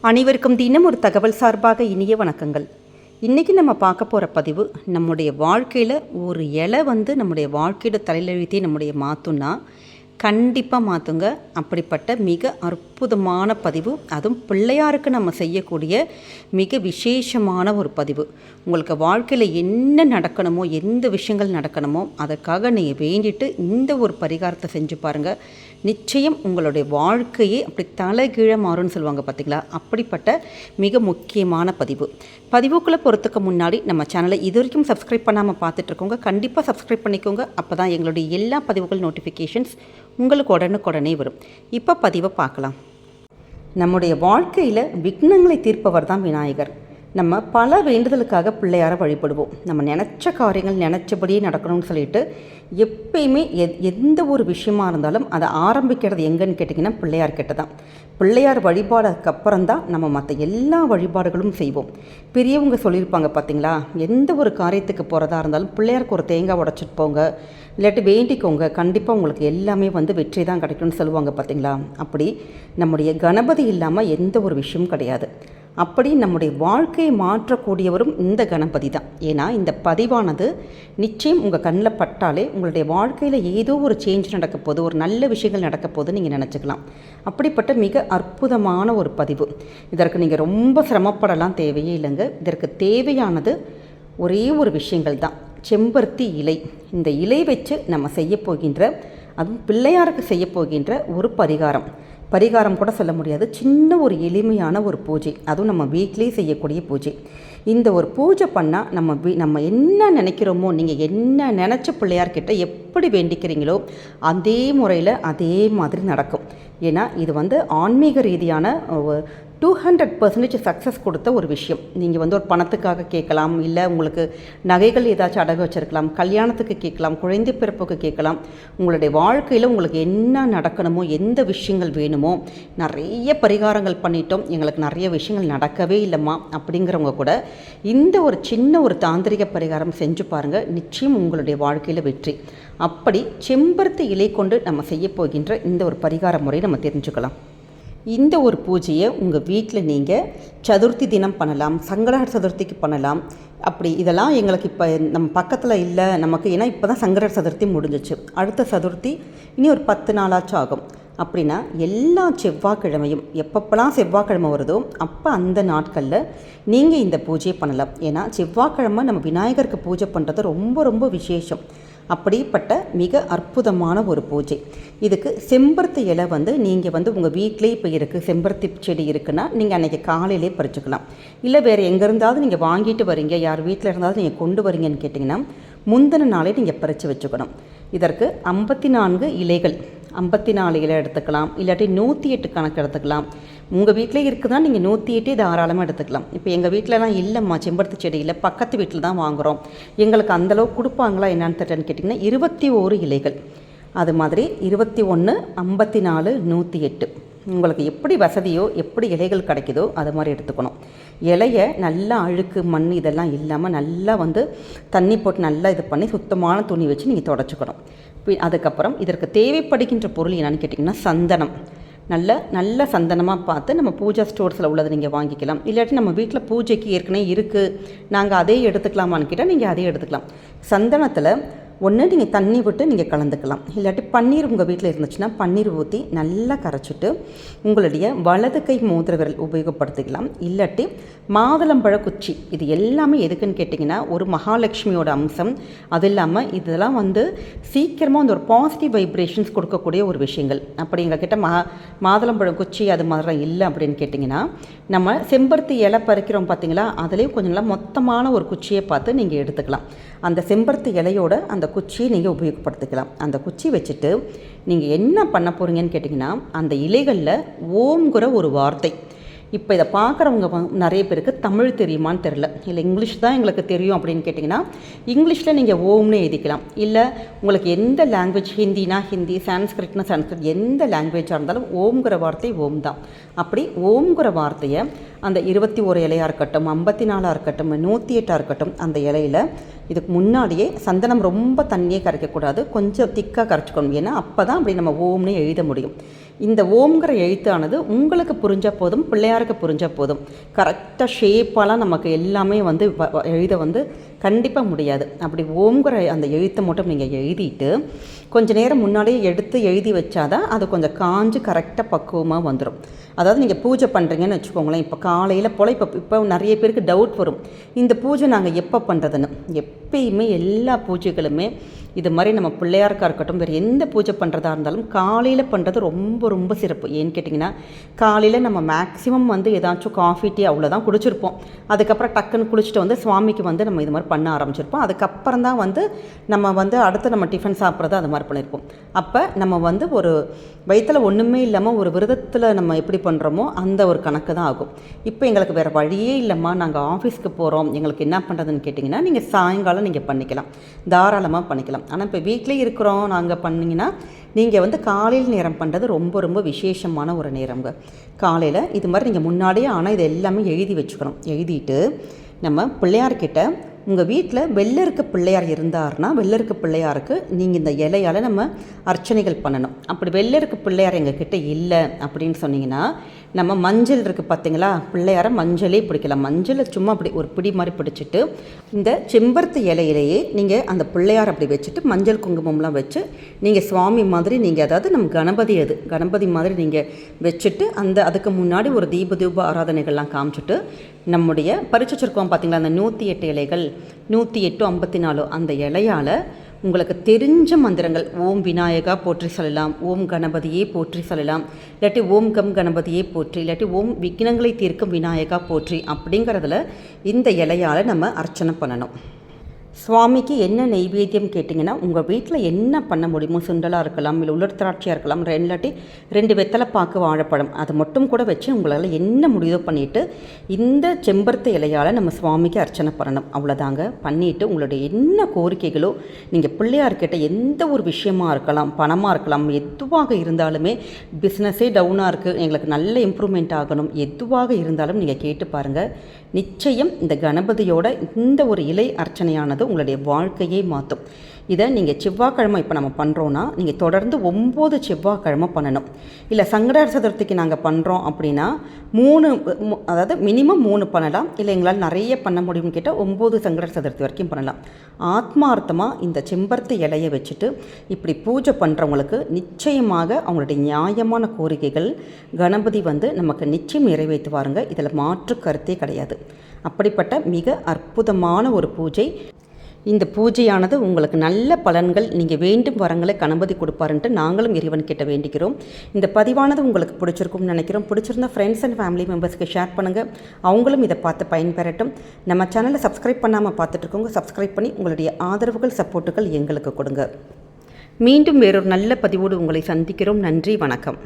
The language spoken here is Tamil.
அனைவருக்கும் தினம் ஒரு தகவல் சார்பாக இனிய வணக்கங்கள். இன்றைக்கி நம்ம பார்க்க போகிற பதிவு நம்முடைய வாழ்க்கையில் ஒரு இலை வந்து நம்முடைய வாழ்க்கையோட தலையெழுத்தே நம்முடைய மாற்றும்னா கண்டிப்பாக மாற்றுங்க அப்படிப்பட்ட மிக அற்புதமான பதிவு. அதுவும் பிள்ளையாருக்கு நம்ம செய்யக்கூடிய மிக விசேஷமான ஒரு பதிவு. உங்களுக்கு வாழ்க்கையில் என்ன நடக்கணுமோ எந்த விஷயங்கள் நடக்கணுமோ அதற்காக நீங்கள் வேண்டிட்டு இந்த ஒரு பரிகாரத்தை செஞ்சு பாருங்கள் நிச்சயம் உங்களுடைய வாழ்க்கையே அப்படி தலைகீழ மாறும்னு சொல்லுவாங்க பார்த்தீங்களா அப்படிப்பட்ட மிக முக்கியமான பதிவு. பதிவுக்குள்ளே போகிறதுக்கு முன்னாடி நம்ம சேனலை இது வரைக்கும் சப்ஸ்கிரைப் பண்ணாமல் பார்த்துட்ருக்கோங்க கண்டிப்பாக சப்ஸ்கிரைப் பண்ணிக்கோங்க. அப்போ தான் எங்களுடைய எல்லா பதிவுகள் நோட்டிஃபிகேஷன்ஸ் உங்களுக்கு உடனுக்குடனே வரும். இப்போ பதிவை பார்க்கலாம். நம்முடைய வாழ்க்கையில் விக்னங்களை தீர்ப்பவர் தான் விநாயகர். நம்ம பல வேண்டுதலுக்காக பிள்ளையார வழிபடுவோம். நம்ம நினச்ச காரியங்கள் நினச்சபடியே நடக்கணும்னு சொல்லிட்டு எப்பயுமே எ எந்த ஒரு விஷயமா இருந்தாலும் அதை ஆரம்பிக்கிறது எங்கன்னு கேட்டிங்கன்னா பிள்ளையார் தான் பிள்ளையார் வழிபாடுக்கு அப்புறம் தான் நம்ம மற்ற எல்லா வழிபாடுகளும் செய்வோம். பெரியவங்க சொல்லியிருப்பாங்க பார்த்தீங்களா எந்த ஒரு காரியத்துக்கு போகிறதா இருந்தாலும் பிள்ளையாருக்கு ஒரு தேங்காய் உடச்சிட்டு போங்க இல்லாட்டி வேண்டிக்கோங்க. கண்டிப்பாக உங்களுக்கு எல்லாமே வந்து வெற்றி தான் கிடைக்கும்னு சொல்லுவாங்க பார்த்தீங்களா அப்படி நம்முடைய கணபதி இல்லாமல் எந்த ஒரு விஷயமும் கிடையாது. அப்படி நம்முடைய வாழ்க்கையை மாற்றக்கூடியவரும் இந்த கணபதி தான். ஏன்னா இந்த பதிவானது நிச்சயம் உங்கள் கண்ணில் பட்டாலே உங்களுடைய வாழ்க்கையில் ஏதோ ஒரு சேஞ்ச் நடக்க ஒரு நல்ல விஷயங்கள் நடக்க நீங்கள் நினச்சிக்கலாம். அப்படிப்பட்ட மிக அற்புதமான ஒரு பதிவு. இதற்கு நீங்கள் ரொம்ப சிரமப்படலாம் தேவையே இல்லைங்க. இதற்கு தேவையானது ஒரே ஒரு விஷயங்கள் தான். செம்பருத்தி இலை. இந்த இலை வச்சு நம்ம செய்ய போகின்ற அதுவும் பிள்ளையாருக்கு செய்ய போகின்ற ஒரு பரிகாரம். பரிகாரம் கூட சொல்ல முடியாது. சின்ன ஒரு எளிமையான ஒரு பூஜை. அதுவும் நம்ம வீட்டிலே செய்யக்கூடிய பூஜை. இந்த ஒரு பூஜை பண்ணால் நம்ம வீ நம்ம என்ன நினைக்கிறோமோ நீங்கள் என்ன நினச்ச பிள்ளையார்கிட்ட எப்படி வேண்டிக்கிறீங்களோ அதே முறையில் அதே மாதிரி நடக்கும். ஏன்னா இது வந்து ஆன்மீக ரீதியான டூ ஹண்ட்ரட் பர்சன்டேஜ் சக்ஸஸ் கொடுத்த ஒரு விஷயம். நீங்கள் வந்து ஒரு பணத்துக்காக கேட்கலாம் இல்லை உங்களுக்கு நகைகள் ஏதாச்சும் அடகு வச்சுருக்கலாம் கல்யாணத்துக்கு கேட்கலாம் குழந்தை பிறப்புக்கு கேட்கலாம் உங்களுடைய வாழ்க்கையில் உங்களுக்கு என்ன நடக்கணுமோ எந்த விஷயங்கள் வேணுமோ நிறைய பரிகாரங்கள் பண்ணிட்டோம் எங்களுக்கு நிறைய விஷயங்கள் நடக்கவே இல்லைம்மா அப்படிங்கிறவங்க கூட இந்த ஒரு சின்ன ஒரு தாந்திரிக பரிகாரம் செஞ்சு பாருங்கள் நிச்சயம் உங்களுடைய வாழ்க்கையில் வெற்றி. அப்படி செம்பருத்தி இலை கொண்டு நம்ம செய்ய போகின்ற இந்த ஒரு பரிகார முறை நம்ம தெரிஞ்சுக்கலாம். இந்த ஒரு பூஜையை உங்கள் வீட்டில் நீங்கள் சதுர்த்தி தினம் பண்ணலாம் சங்கடஹர சதுர்த்திக்கு பண்ணலாம். அப்படி இதெல்லாம் எங்களுக்கு இப்போ நம்ம பக்கத்தில் இல்லை நமக்கு ஏன்னா இப்போ தான் சங்கடஹர சதுர்த்தி முடிஞ்சிச்சு. அடுத்த சதுர்த்தி இனி ஒரு பத்து நாளாச்சும் ஆகும். அப்படின்னா எல்லா செவ்வாய்க்கிழமையும் எப்பப்பெல்லாம் செவ்வாய்க்கிழமை வருதோ அப்போ அந்த நாட்களில் நீங்கள் இந்த பூஜையை பண்ணலாம். ஏன்னா செவ்வாய்க்கிழமை நம்ம விநாயகருக்கு பூஜை பண்ணுறது ரொம்ப ரொம்ப விசேஷம். அப்படிப்பட்ட மிக அற்புதமான ஒரு பூஜை. இதுக்கு செம்பருத்தி இலை வந்து நீங்கள் வந்து உங்கள் வீட்டிலே இப்போ இருக்குது செம்பருத்தி செடி இருக்குன்னா நீங்கள் அன்றைக்கி காலையிலே பறிச்சுக்கலாம். இல்லை வேறு எங்கே இருந்தாவது நீங்கள் வாங்கிட்டு வரீங்க. யார் வீட்டில் இருந்தாலும் நீங்கள் கொண்டு வரீங்கன்னு கேட்டிங்கன்னா முந்தின நாளே நீங்கள் பறித்து வச்சுக்கணும். இதற்கு ஐம்பத்தி நான்கு இலைகள். ஐம்பத்தி நாலு இலை எடுத்துக்கலாம். இல்லாட்டி நூற்றி எட்டு கணக்கு எடுத்துக்கலாம். உங்கள் வீட்டிலே இருக்குதுன்னா நீங்கள் நூற்றி எட்டே தாராளமாக எடுத்துக்கலாம். இப்போ எங்கள் வீட்டிலலாம் இல்லைம்மா செம்பருத்தி செடி இல்லை பக்கத்து வீட்டில் தான் வாங்குகிறோம் எங்களுக்கு அந்தளவு கொடுப்பாங்களா என்னன்னு தெரியலன்னு கேட்டிங்கன்னா இருபத்தி ஓரு இலைகள். அது மாதிரி இருபத்தி ஒன்று ஐம்பத்தி நாலு நூற்றி எட்டு. உங்களுக்கு எப்படி வசதியோ எப்படி இலைகள் கிடைக்குதோ அது மாதிரி எடுத்துக்கணும். இலையை நல்லா அழுக்கு மண் இதெல்லாம் இல்லாமல் நல்லா வந்து தண்ணி போட்டு நல்லா இது பண்ணி சுத்தமான துணி வச்சு நீங்கள் தொடச்சிக்கணும். அதுக்கப்புறம் இதற்கு தேவைப்படுகின்ற பொருள் என்னென்னு கேட்டிங்கன்னா சந்தனம். நல்ல நல்ல சந்தனமாக பார்த்து நம்ம பூஜா ஸ்டோர்ஸில் உள்ளதை நீங்கள் வாங்கிக்கலாம். இல்லாட்டி நம்ம வீட்டில் பூஜைக்கு ஏற்கனவே இருக்குது நாங்கள் அதே எடுத்துக்கலாமான்னு கேட்டால் நீங்கள் அதே எடுத்துக்கலாம். சந்தனத்தில் ஒன்று நீங்கள் தண்ணி விட்டு நீங்கள் கலந்துக்கலாம். இல்லாட்டி பன்னீர் உங்கள் வீட்டில் இருந்துச்சுன்னா பன்னீர் ஊற்றி நல்லா கரைச்சிட்டு உங்களுடைய வலது கை மோதிர விரல் உபயோகப்படுத்திக்கலாம். இல்லாட்டி மாதுளம்பழ குச்சி இது எல்லாமே எதுக்குன்னு கேட்டிங்கன்னா ஒரு மகாலட்சுமியோட அம்சம். அது இல்லாமல் இதெல்லாம் வந்து சீக்கிரமாக வந்து ஒரு பாசிட்டிவ் வைப்ரேஷன்ஸ் கொடுக்கக்கூடிய ஒரு விஷயங்கள். அப்படி எங்ககிட்ட மா மாதுளம்பழம் குச்சி அது மாதிரிலாம் இல்லை அப்படின்னு கேட்டிங்கன்னா நம்ம செம்பருத்தி இலை பறிக்கிறோம் பார்த்தீங்களா அதுலேயும் கொஞ்சம் நல்லா மொத்தமான ஒரு குச்சியை பார்த்து நீங்கள் எடுத்துக்கலாம். அந்த செம்பருத்தி இலையோட அந்த குச்சியை நீங்கள் உபயோகப்படுத்திக்கலாம். அந்த குச்சி வச்சுட்டு நீங்கள் என்ன பண்ண போகிறீங்கன்னு கேட்டிங்கன்னா அந்த இலைகளில் ஓம்ங்கிற ஒரு வார்த்தை. இப்போ இதை பார்க்குறவங்க நிறைய பேருக்கு தமிழ் தெரியுமான்னு தெரில. இல்லை இங்கிலீஷ் தான் எங்களுக்கு தெரியும் அப்படின்னு கேட்டிங்கன்னா இங்கிலீஷில் நீங்கள் ஓம்னு எழுதிக்கலாம். இல்லை உங்களுக்கு எந்த லாங்குவேஜ் ஹிந்தினா ஹிந்தி சான்ஸ்கிரிட்னா சான்ஸ்கிரிட் எந்த லாங்குவேஜாக இருந்தாலும் ஓம்ங்கிற வார்த்தை ஓம் தான். அப்படி ஓம்ங்கிற வார்த்தையை அந்த இருபத்தி ஒரு இலையாக இருக்கட்டும் ஐம்பத்தி நாலாக இருக்கட்டும் நூற்றி எட்டாக இருக்கட்டும் அந்த இலையில் இதுக்கு முன்னாடியே சந்தனம் ரொம்ப தண்ணியே கரைக்கக்கூடாது. கொஞ்சம் திக்காக கரைச்சிக்கணும். ஏன்னா அப்போ தான் அப்படி நம்ம ஓம்னு எழுத முடியும். இந்த ஓம்ங்கிற எழுத்தானது உங்களுக்கு புரிஞ்ச போதும் பிள்ளையாருக்கு புரிஞ்ச போதும். கரெக்டாக ஷேப்பாலாம் நமக்கு எல்லாமே வந்து எழுத வந்து கண்டிப்பாக முடியாது. அப்படி ஓம்ங்கிற அந்த எழுத்தை மட்டும் நீங்கள் எழுதிட்டு கொஞ்ச நேரம் முன்னாடியே எடுத்து எழுதி வச்சாதான் அது கொஞ்சம் காஞ்சு கரெக்டாக பக்குவமாக வந்துடும் அதாவது நீங்கள் பூஜை பண்ணுறீங்கன்னு வச்சுக்கோங்களேன் இப்போ காலையில் போல் இப்போ இப்போ நிறைய பேருக்கு டவுட் வரும். இந்த பூஜை நாங்கள் எப்போ பண்ணுறதுன்னு எப்பயுமே எல்லா பூஜைகளுமே இது மாதிரி நம்ம பிள்ளையாருக்கா இருக்கட்டும் வேறு எந்த பூஜை பண்ணுறதா இருந்தாலும் காலையில் பண்ணுறது ரொம்ப ரொம்ப சிறப்பு. ஏன்னு கேட்டிங்கன்னா காலையில் நம்ம மேக்ஸிமம் வந்து ஏதாச்சும் காஃபி டீ அவ்வளோதான் குடிச்சிருப்போம். அதுக்கப்புறம் டக்குன்னு குளிச்சுட்டு வந்து சுவாமிக்கு வந்து நம்ம இது மாதிரி பண்ண ஆரம்பிச்சிருப்போம். அதுக்கப்புறம் தான் வந்து நம்ம வந்து அடுத்து நம்ம டிஃபன் சாப்பிட்றது அது மாதிரி பண்ணியிருப்போம். அப்போ நம்ம வந்து ஒரு வயிற்றில் ஒன்றுமே இல்லாமல் ஒரு விரதத்தில் நம்ம எப்படி பண்ணுறோமோ அந்த ஒரு கணக்கு தான் ஆகும். இப்போ எங்களுக்கு வேறு வழியே இல்லைம்மா. நாங்கள் ஆஃபீஸ்க்கு போகிறோம் எங்களுக்கு என்ன பண்ணுறதுன்னு கேட்டிங்கன்னா நீங்கள் சாயங்காலம் நீங்கள் பண்ணிக்கலாம். தாராளமாக பண்ணிக்கலாம். ஆனால் இப்போ வீட்டிலே இருக்கிறோம். நாங்கள் பண்ணிங்கன்னா நீங்கள் வந்து காலையில் நேரம் பண்ணுறது ரொம்ப ரொம்ப விசேஷமான ஒரு நேரங்க காலையில் இது மாதிரி நீங்கள் முன்னாடியே ஆனால் இது எல்லாமே எழுதி வச்சுக்கணும். எழுதிட்டு நம்ம பிள்ளையார்கிட்ட உங்கள் வீட்டில் வெள்ளருக்கு பிள்ளையார் இருந்தார்னா வெள்ளருக்கு பிள்ளையாருக்கு நீங்கள் இந்த இலையால் நம்ம அர்ச்சனைகள் பண்ணணும். அப்படி வெள்ளருக்கு பிள்ளையார் எங்ககிட்ட இல்லை அப்படின்னு சொன்னீங்கன்னா நம்ம மஞ்சள் இருக்குது பார்த்தீங்களா பிள்ளையாரை மஞ்சளே பிடிக்கலாம். மஞ்சளை சும்மா அப்படி ஒரு பிடி மாதிரி பிடிச்சிட்டு இந்த செம்பருத்தி இலையிலேயே நீங்கள் அந்த பிள்ளையார் அப்படி வச்சுட்டு மஞ்சள் குங்குமம்லாம் வச்சு நீங்கள் சுவாமி மாதிரி நீங்கள் அதாவது நம்ம கணபதி அது கணபதி மாதிரி நீங்கள் வச்சுட்டு அந்த அதுக்கு முன்னாடி ஒரு தீப தூப ஆராதனைகள்லாம் காமிச்சிட்டு நம்முடைய பறிச்சு வச்சுருக்கோம் பார்த்தீங்களா அந்த நூற்றி எட்டு இலைகள் நூற்றி எட்டு ஐம்பத்தி நாலு. அந்த இலையால் உங்களுக்கு தெரிஞ்ச மந்திரங்கள். ஓம் விநாயகா போற்றி சொல்லலாம். ஓம் கணபதியே போற்றி சொல்லலாம். இல்லாட்டி ஓம் கம் கணபதியே போற்றி இல்லாட்டி ஓம் விக்னங்களை தீர்க்கும் விநாயகா போற்றி அப்படிங்கிறதுல இந்த இலையால் நம்ம அர்ச்சனை பண்ணணும். சுவாமிக்கு என்ன நெய்வேத்தியம் கேட்டிங்கன்னா உங்கள் வீட்டில் என்ன பண்ண முடியுமோ சுண்டலாக இருக்கலாம் இல்லை உலர் திராட்சையாக இருக்கலாம் ரெண்டு ரெண்டு வெத்தலை பாக்கு வாழைப்பழம் அது மட்டும் கூட வச்சு உங்களால் என்ன முடியுதோ பண்ணிவிட்டு இந்த செம்பருத்தி இலையால் நம்ம சுவாமிக்கு அர்ச்சனை பண்ணணும். அவ்வளோதாங்க பண்ணிவிட்டு உங்களுடைய என்ன கோரிக்கைகளோ நீங்கள் பிள்ளையார்கிட்ட எந்த ஒரு விஷயமாக இருக்கலாம் பணமாக இருக்கலாம் எதுவாக இருந்தாலுமே பிஸ்னஸே டவுனாக இருக்குது எங்களுக்கு நல்ல இம்ப்ரூவ்மெண்ட் ஆகணும் எதுவாக இருந்தாலும் நீங்கள் கேட்டு பாருங்கள் நிச்சயம் இந்த கணபதியோட இந்த ஒரு இலை அர்ச்சனையானது உங்களுடைய வாழ்க்கையே மாற்றும் இதை நீங்கள் செவ்வாய்க்கிழமை இப்போ நம்ம பண்ணுறோன்னா நீங்கள் தொடர்ந்து ஒம்பது செவ்வாய்க்கிழமை பண்ணணும். இல்லை சங்கடர் சதுர்த்திக்கு நாங்கள் பண்ணுறோம் அப்படின்னா மூணு அதாவது மினிமம் மூணு பண்ணலாம். இல்லை எங்களால் நிறைய பண்ண முடியும்னு கேட்டால் ஒம்பது சங்கடர் சதுர்த்தி வரைக்கும் பண்ணலாம். ஆத்மார்த்தமாக இந்த செம்பருத்தி இலையை வச்சுட்டு இப்படி பூஜை பண்ணுறவங்களுக்கு நிச்சயமாக அவங்களுடைய நியாயமான கோரிக்கைகள் கணபதி வந்து நமக்கு நிச்சயம் நிறைவேற்றுவாருங்க இதில் மாற்று கருத்தே கிடையாது. அப்படிப்பட்ட மிக அற்புதமான ஒரு பூஜை இந்த பூஜையானது உங்களுக்கு நல்ல பலன்கள் நீங்கள் வேண்டும் வரங்களை கணபதி கொடுப்பாருன்ட்டு நாங்களும் இறைவன் கிட்ட வேண்டிக்கிறோம். இந்த பதிவானது உங்களுக்கு பிடிச்சிருக்கும்னு நினைக்கிறோம். பிடிச்சிருந்தா ஃப்ரெண்ட்ஸ் அண்ட் ஃபேமிலி மெம்பர்ஸ்க்கு ஷேர் பண்ணுங்கள் அவங்களும் இதை பார்த்து பயன்பெறட்டும். நம்ம சேனலை சப்ஸ்கிரைப் பண்ணாமல் பார்த்துட்ருக்கோங்க சப்ஸ்கிரைப் பண்ணி உங்களுடைய ஆதரவுகள் சப்போர்ட்டுகள் எங்களுக்கு கொடுங்க. மீண்டும் வேறொரு நல்ல பதிவோடு உங்களை சந்திக்கிறோம். நன்றி வணக்கம்.